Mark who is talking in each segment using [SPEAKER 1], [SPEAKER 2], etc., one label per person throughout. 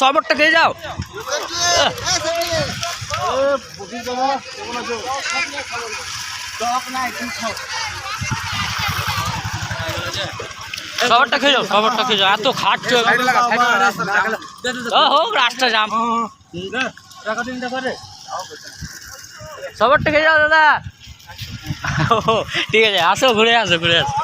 [SPEAKER 1] সবরটা খেয়ে যাও সবরটা খেয়ে যাও সবরটা খেয়ে যাও এত খাটছো ও, হোক রাস্তা জাম সবরটা খেয়ে যাও, দাদা। ঠিক আছে, আসো, ঘুরে আসো ঘুরে আসো।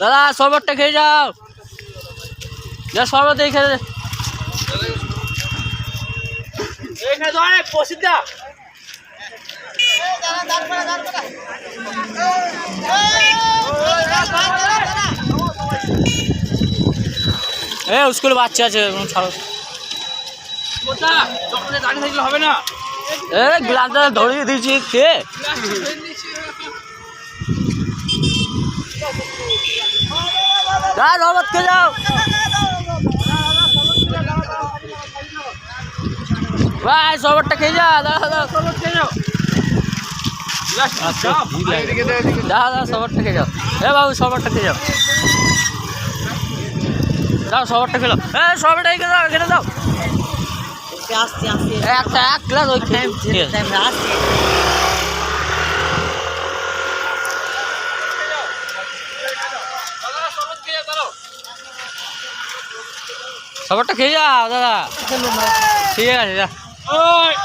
[SPEAKER 1] দাদা, সবরটা খেয়ে যাও। যা সরবত এই খেয়ে এখানে তো অনেক প্রসিদ্ধ এ স্কুলে বাচ্চা আছে ছাড়ো। হবে না। এ গ্লাসটা ধরিয়ে দিয়েছি কে? যাও। ভাই সবরটা খেয়ে যা দাদা দাদা সবর খেয়ে যাও। আচ্ছা দাদা দাদা সবরটা খেয়ে যাও। এ বাবু সবরটা খেয়ে যাও। দাও সবরটা খেলো এ সবরটা খেয়ে দাও খেলে দাও একটা এক গ্লাস ওই খেয়ে ঠিক আছে। খেয়ে যাও দাদা ঠিক আছে যা। All right.